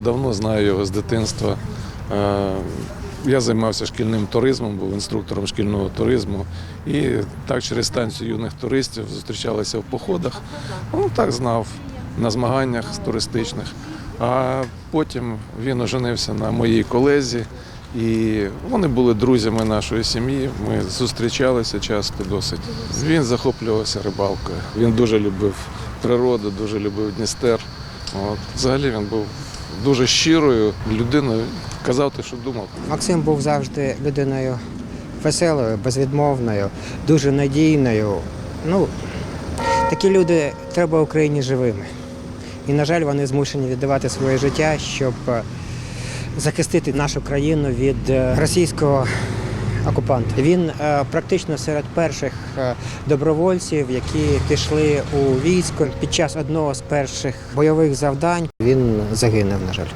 Давно знаю його з дитинства. Е, Я займався шкільним туризмом, був інструктором шкільного туризму. І так через станцію юних туристів зустрічалися в походах. Ну так знав на змаганнях туристичних. А потім він оженився на моїй колезі, і вони були друзями нашої сім'ї. Ми зустрічалися часто досить. Він захоплювався рибалкою. Він дуже любив природу, дуже любив Дністер. От. Взагалі він був дуже щирою людиною, казав те, що думав. Максим був завжди людиною веселою, безвідмовною, дуже надійною. Ну, такі люди треба Україні живими. І, на жаль, вони змушені віддавати своє життя, щоб е, захистити нашу країну від е, російського окупанта. Він е, практично серед перших е, добровольців, які пішли у військо під час одного з перших бойових завдань. Він загинув, на жаль.